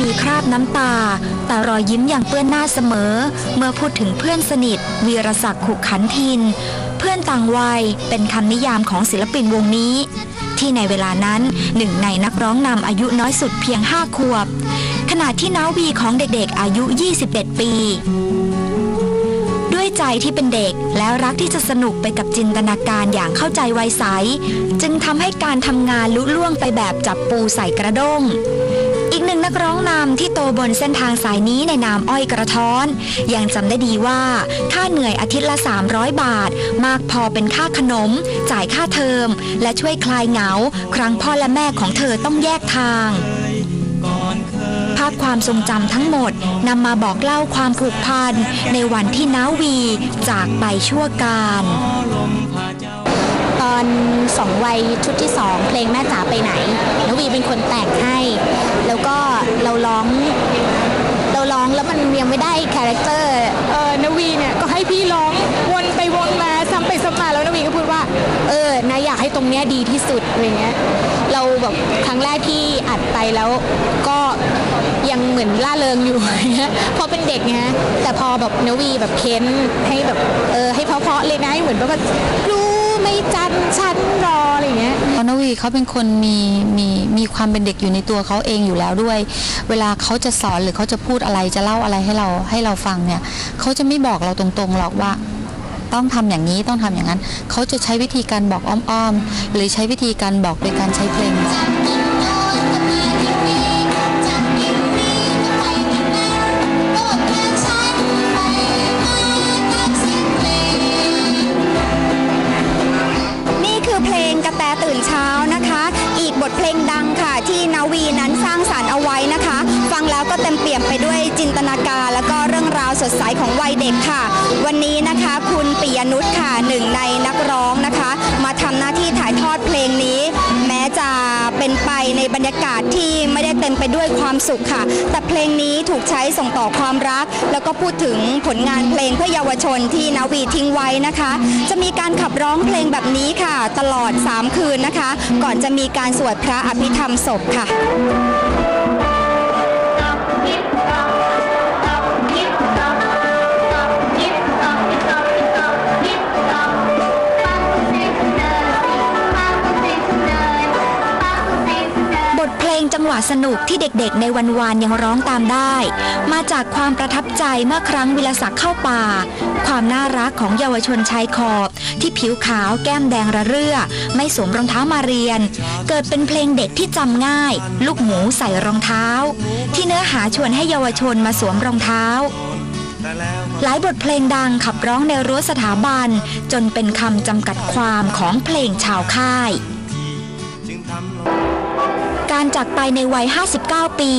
มีคราบน้ำตา แต่รอยยิ้มอย่างเปื้อนหน้าเสมอ เมื่อพูดถึงเพื่อนสนิท วีรศักดิ์ขุขันทิน เพื่อนต่างวัยเป็นคำนิยามของศิลปินวงนี้ ที่ในเวลานั้นหนึ่งในนักร้องนำอายุน้อยสุดเพียง5ขวบ ขณะที่น้าวีของเด็กๆอายุ 21 ปีด้วยใจที่เป็นเด็กแล้วรักที่จะสนุกไปกับจินตนาการอย่างเข้าใจวัยใสจึงทำให้การทำงานลุล่วงไปแบบจับปูใส่กระด้ง กหนึ่งนักร้องนำที่โตบนเส้นทางสายนี้ในนามอ้อยกระท้อน ยังจำได้ดีว่า ค่าเหนื่อยอาทิตย์ละ 300 บาท มากพอเป็นค่าขนม จ่ายค่าเทอม และช่วยคลายเหงา ครั้งพ่อและแม่ของเธอต้องแยกทางภาพความทรงจำทั้งหมดนำมาบอกเล่าความผูกพันในวันที่น้าวีจากไปชั่วการ ตอนสองวัยชุดที่สองเพลงแม่จ๋าไปไหนนวีเป็นคนแต่งให้ แล้วก็เราร้อง เราร้องแล้วมันยังไม่ได้คาแรคเตอร์เออนวีเนี่ยก็ให้พี่ร้องวนไปวนมาซ้ำไปซ้ำมาแล้วนวีก็พูดว่า เออนะอยากให้ตรงเนี้ยดีที่สุดอะไรเงี้ยเราแบบครั้งแรกที่อัดไปแล้วก็ยังเหมือนล่าเริงอยู่อย่างเงี้ยเพราะเป็นเด็กไงแต่พอแบบนวีแบบเค้นให้แบบเออให้เพาะๆเลยนะให้เหมือนแบบว่ารู้ ไม่จันฉันรออะไรเงี้ยพอนวีเขาเป็นคนมีมีมีความเป็นเด็กอยู่ในตัวเขาเองอยู่แล้วด้วย เวลาเขาจะสอนหรือเขาจะพูดอะไรจะเล่าอะไรให้เราให้เราฟังเนี่ยเขาจะไม่บอกเราตรงๆหรอกว่าต้องทำอย่างนี้ต้องทำอย่างนั้น เขาจะใช้วิธีการบอกอ้อมๆ หรือใช้วิธีการบอกโดยการใช้เพลง ตตื่นเช้านะคะ อีกบทเพลงดังค่ะ ที่นาวีนั้นสร้างสารรค์เอาไว้นะคะ ฟังแล้วก็เต็มเปี่ยมไปด้วยจินตนาการ แล้วก็เรื่องราวสดใสของวัยเด็กค่ะ วันนี้นะคะคุณปิยนุชค่ะหนึ่งในนักร้องนะคะ มาทำหน้าที่ถ่ายทอดเพลงนี้ เป็นไปในบรรยากาศที่ไม่ได้เต็มไปด้วยความสุขค่ะ แต่เพลงนี้ถูกใช้ส่งต่อความรัก แล้วก็พูดถึงผลงานเพลงเพื่อเยาวชนที่นาวีทิ้งไว้นะคะ จะมีการขับร้องเพลงแบบนี้ค่ะ ตลอด 3 คืนนะคะ ก่อนจะมีการสวดพระอภิธรรมศพค่ะ วะสนุกที่เด็กๆ ในวันวานยังร้องตามได้ มาจากความประทับใจเมื่อครั้งวิลศักดิ์เข้าป่า ความน่ารักของเยาวชนชายขอบ ที่ผิวขาวแก้มแดงระเรื่อ ไม่สวมรองเท้ามาเรียน เกิดเป็นเพลงเด็กที่จำง่าย ลูกหมูใส่รองเท้า ที่เนื้อหาชวนให้เยาวชนมาสวมรองเท้าหลายบทเพลงดังขับร้องในรั้วสถาบัน จนเป็นคำจำกัดความของเพลงชาวค่าย การจากไปในวัย 59 ปี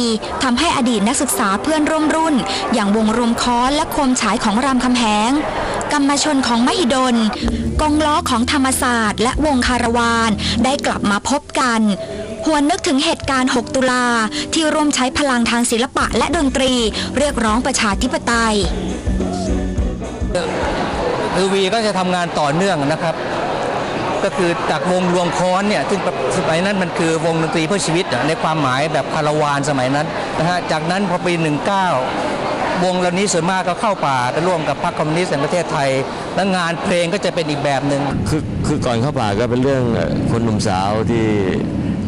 ทำให้อดีตนักศึกษาเพื่อนร่วมรุ่น อย่างวงรวมค้อนและโคมฉายของรามคำแหงกรรมชนของมหิดล กองล้อของธรรมศาสตร์ และวงคารวานได้กลับมาพบกันหวนนึกถึงเหตุการณ์ 6 ตุลา ที่ร่วมใช้พลังทางศิลปะและดนตรี เรียกร้องประชาธิปไตยคือวีก็จะทำงานต่อเนื่องนะครับ ก็คือจากวงรวมค้อนเนี่ยซึ่งสมัยนั้นมันคือวงดนตรีเพื่อชีวิตในความหมายแบบคาราวานสมัยนั้นนะฮะจากนั้นพอปี 19 วงเหล่านี้ส่วนมากก็เข้าป่าไปร่วมกับพรรคคอมมิวนิสต์แห่งประเทศไทย แล้วงานเพลงก็จะเป็นอีกแบบหนึ่งคือคือก่อนเข้าป่าก็เป็นเรื่องคนหนุ่มสาวที่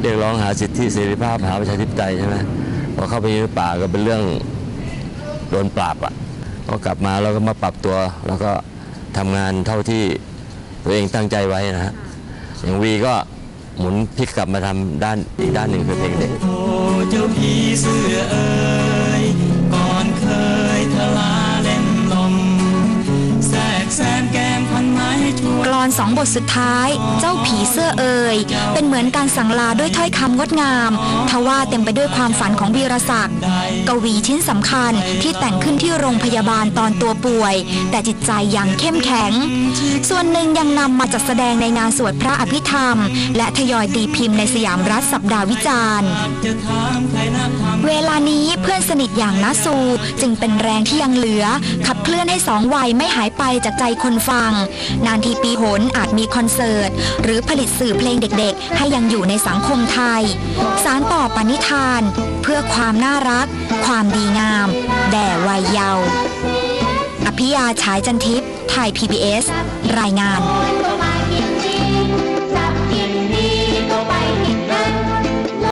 เรียกร้องหาสิทธิเสรีภาพหาประชาธิปไตยใช่ไหมพอเข้าไปในป่าก็เป็นเรื่องโดนปราบอะพอกลับมาเราก็มาปรับตัวแล้วก็ทำงานเท่าที่ ตัวเองตั้งใจไว้นะฮะอย่างวีก็หมุนพลิกกลับมาทำด้านอีกด้านหนึ่งคือเพลงเด็ก ชวนกลอนสองบทสุดท้าย เจ้าผีเสื้อเอ่ยเป็นเหมือนการสั่งลาด้วยถ้อยคำงดงาม ทว่าเต็มไปด้วยความฝันของวีรศักดิ์กวีชิ้นสำคัญที่แต่งขึ้นที่โรงพยาบาลตอนตัวป่วย แต่จิตใจยังเข้มแข็ง ส่วนหนึ่งยังนำมาจัดแสดงในงานสวดพระอภิธรรม และทยอยตีพิมพ์ในสยามรัฐสัปดาห์วิจารณ์ เวลานี้เพื่อนสนิทอย่างนาซูจึงเป็นแรงที่ยังเหลือ ขับเคลื่อนให้สองวัยไม่หายไปจากใจคนฟัง นานทีปีหลอาจมีคอนเสิร์ต หรือผลิตสื่อเพลงเด็กๆ ให้ยังอยู่ในสังคมไทย สารต่อปณิธาน เพื่อความน่ารัก ความดีงาม แด่วัยเยาว์อภิยาฉายจันทิพย์ไทย PBS รายงาน